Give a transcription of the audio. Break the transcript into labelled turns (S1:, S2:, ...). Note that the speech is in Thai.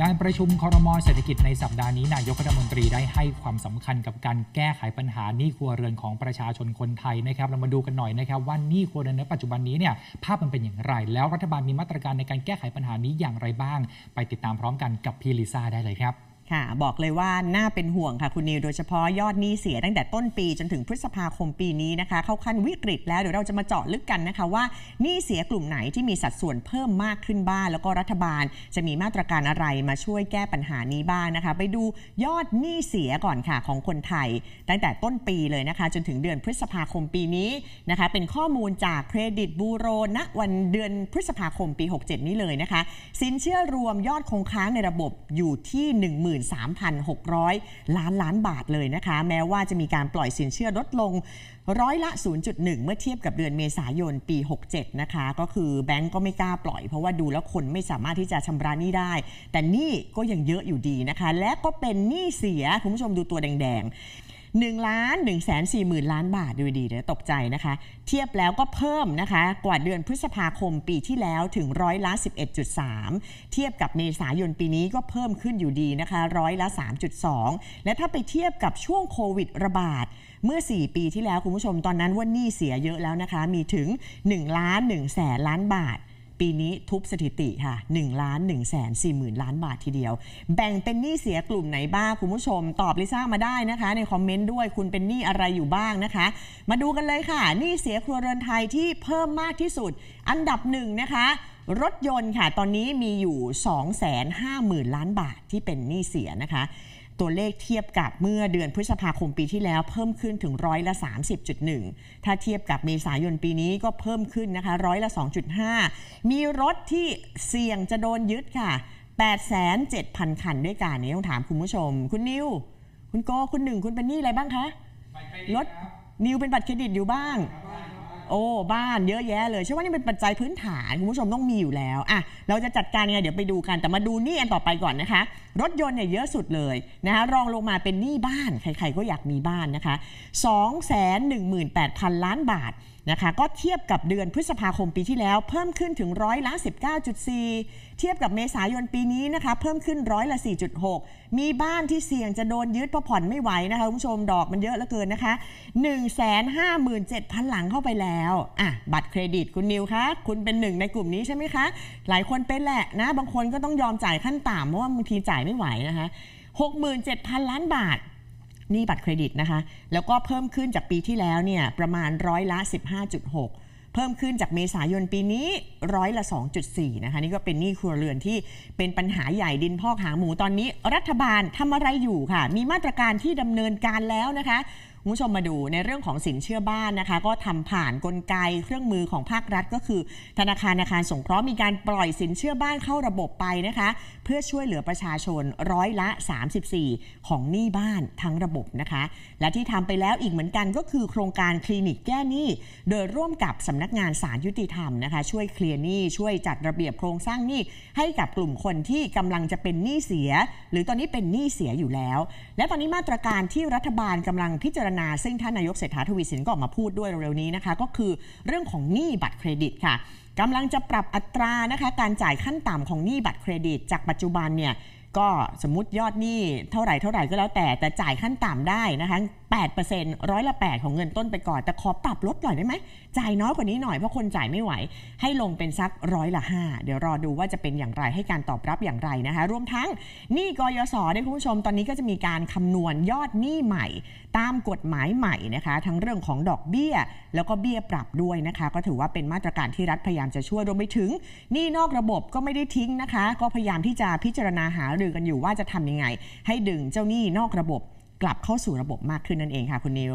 S1: การประชุมคอรมอเศรษฐกิจในสัปดาห์นี้นายกรัฐมนตรีได้ให้ความสำคัญกับการแก้ไขปัญหาหนี้ครัวเรือนของประชาชนคนไทยนะครับ เรามาดูกันหน่อยนะครับว่าหนี้ครัวเรือนในปัจจุบันนี้เนี่ยภาพมันเป็นอย่างไร แล้วรัฐบาลมีมาตรการในการแก้ไขปัญหานี้อย่างไรบ้าง ไปติดตามพร้อมกันกับพี่ลิซ่าได้เลยครับ
S2: ค่ะบอกเลยว่าน่าเป็นห่วงค่ะคุณนิวโดยเฉพาะยอดหนี้เสียตั้งแต่ต้นปีจนถึงพฤษภาคมปีนี้นะคะ เข้าขั้นวิกฤตแล้วเดี๋ยวเราจะมาเจาะลึกกันนะคะว่าหนี้เสียกลุ่มไหนที่มีสัดส่วนเพิ่มมากขึ้นบ้างแล้วก็รัฐบาลจะมีมาตรการอะไรมาช่วยแก้ปัญหานี้บ้างนะคะ ไปดูยอดหนี้เสียก่อนค่ะของคนไทย ตั้งแต่ต้นปีเลยนะคะ จนถึงเดือนพฤษภาคมปีนี้นะคะ เป็นข้อมูลจากเครดิตบูโรณวันเดือนพฤษภาคมปี 67 นี้เลยนะคะ สินเชื่อรวมยอดคงค้างในระบบอยู่ที่13,600 ล้านล้านบาทเลยนะคะ แม้ว่าจะมีการปล่อยสินเชื่อลดลงร้อยละ 0.1 เมื่อเทียบกับเดือนเมษายนปี 67 นะคะ ก็คือแบงก์ก็ไม่กล้าปล่อยเพราะว่าดูแล้วคนไม่สามารถที่จะชำระหนี้ได้ แต่หนี้ก็ยังเยอะอยู่ดีนะคะ และก็เป็นหนี้เสีย คุณผู้ชมดูตัวแดงๆ 1ล้าน1แสน4หมื่นล้านบาทดูดีเดี๋ยวตกใจนะคะ เทียบแล้วก็เพิ่มนะคะกว่าเดือนพฤษภาคมปีที่แล้วถึงร้อยละ11.3 เทียบกับเมษายนปีนี้ก็เพิ่มขึ้นอยู่ดีนะคะร้อยละ 3.2 และถ้าไปเทียบกับช่วงโควิดระบาดเมื่อ 4 ปีที่แล้วคุณผู้ชมตอนนั้นว่านี้เสียเยอะแล้วนะคะ มีถึง1ล้าน1แสนล้านบาท ปีนี้ทุบสถิติค่ะ1ล้าน1แสน4หมื่นล้านบาททีเดียว แบ่งเป็นหนี้เสียกลุ่มไหนบ้างคุณผู้ชม ตอบลิซ่ามาได้นะคะ ในคอมเมนต์ด้วยคุณเป็นหนี้อะไรอยู่บ้างนะคะ มาดูกันเลยค่ะหนี้เสียครัวเรือนไทยที่เพิ่มมากที่สุด อันดับหนึ่งนะคะรถยนต์ค่ะ ตอนนี้มีอยู่ 250,000 ล้านบาทที่เป็นหนี้เสียนะคะ ตัวเลขเทียบกับเมื่อเดือนพฤษภาคมปีที่แล้วเพิ่มขึ้นถึงร้อยละ 30.1 ถ้าเทียบกับเมษายนปีนี้ก็เพิ่มขึ้นนะคะร้อยละ 2.5 มีรถที่เสี่ยงจะโดนยึดค่ะ 8,700,000คันด้วยกันนี้ต้องถามคุณผู้ชม คุณนิว คุณโก คุณหนึ่ง คุณเป็นหนี้อะไรบ้างคะ รถนิวเป็นบัตรเครดิตอยู่บ้าง โอ้บ้านเยอะแยะเลยเชื่อว่านี่เป็นปัจจัยพื้นฐานคุณผู้ชมต้องมีอยู่แล้วอะเราจะจัดการยังไงเดี๋ยวไปดูกันแต่มาดูหนี้อันต่อไปก่อนนะคะ รถยนต์เนี่ยเยอะสุดเลยนะคะรองลงมาเป็นหนี้บ้านใครๆก็อยากมีบ้านนะคะ 218,000 ล้านบาทนะคะก็เทียบกับเดือนพฤษภาคมปีที่แล้ว เพิ่มขึ้นถึงร้อยละ19.4 เทียบกับเมษายนปีนี้นะคะเพิ่มขึ้นร้อยละ 4.6 มีบ้านที่เสี่ยงจะโดนยึดเพราะผ่อนไม่ไหวนะคะคุณผู้ชมดอกมันเยอะเหลือเกินนะคะ157,000 หลังเข้าไปแล้วอะบัตรเครดิตคุณนิวคะคุณเป็นหนึ่งในกลุ่มนี้ใช่ไหมคะ หลายคนเป็นแหละนะบางคนก็ต้องยอมจ่ายขั้นต่ำเพราะว่าบางทีจ่ายไม่ไหวนะคะ67,000 ล้านบาท หนี้บัตรเครดิตนะคะ แล้วก็เพิ่มขึ้นจากปีที่แล้วเนี่ยประมาณร้อยละ 15.6 เพิ่มขึ้นจากเมษายนปีนี้ร้อยละ 2.4 นะคะ นี่ก็เป็นหนี้ครัวเรือนที่เป็นปัญหาใหญ่ดินพอกหางหมูตอนนี้ รัฐบาลทำอะไรอยู่ค่ะ มีมาตรการที่ดำเนินการแล้วนะคะ คุณผู้ชมมาดูในเรื่องของสินเชื่อบ้านนะคะ ก็ทำผ่านนกลไกเครื่องมือของภาครัฐ ก็คือ ธนาคารอาคารสงเคราะห์มีการปล่อยสินเชื่อบ้านเข้าระบบไปนะคะ เพื่อช่วยเหลือประชาชนร้อยละ 34 ของหนี้บ้านทั้งระบบนะคะ และที่ทำไปแล้วอีกเหมือนกันก็คือโครงการคลินิกแก้หนี้ โดยร่วมกับสำนักงานสารยุติธรรมนะคะ ช่วยเคลียร์หนี้ช่วยจัดระเบียบโครงสร้างหนี้ให้กับกลุ่มคนที่กำลังจะเป็นหนี้เสีย หรือตอนนี้เป็นหนี้เสียอยู่แล้ว และตอนนี้มาตรการที่รัฐบาลกำลังพิจารณาณา ซึ่งท่านนายกเศรษฐาทวีสินก็ออกมาพูดด้วยเร็วๆนี้นะคะ ก็คือเรื่องของหนี้บัตรเครดิตค่ะกำลังจะปรับอัตรานะคะ การจ่ายขั้นต่ำของหนี้บัตรเครดิต จากปัจจุบันเนี่ยก็สมมติยอดหนี้เท่าไหร่เท่าไหร่ก็แล้วแต่แต่จ่ายขั้นต่ำได้นะคะ 8%ร้อยละ 8 ของเงินต้นไปก่อน แต่ขอปรับลดหน่อยได้ไหม จ่ายน้อยกว่านี้หน่อยเพราะคนจ่ายไม่ไหว ให้ลงเป็นสักร้อยละ 5 เดี๋ยวรอดูว่าจะเป็นอย่างไรให้การตอบรับอย่างไรนะคะ รวมทั้งหนี้กยศด้วยคุณผู้ชม ตอนนี้ก็จะมีการคำนวณยอดหนี้ใหม่ ตามกฎหมายใหม่นะคะ ทั้งเรื่องของดอกเบี้ย แล้วก็เบี้ยปรับด้วยนะคะ ก็ถือว่าเป็นมาตรการที่รัฐพยายามจะช่วยรวมไปถึงหนี้นอกระบบก็ไม่ได้ทิ้งนะคะ ก็พยายามที่จะพิจารณาหารือกันอยู่ว่าจะทำยังไง ให้ดึงเจ้าหนี้นอกระบบ กลับเข้าสู่ระบบมากขึ้นนั่นเองค่ะคุณนิว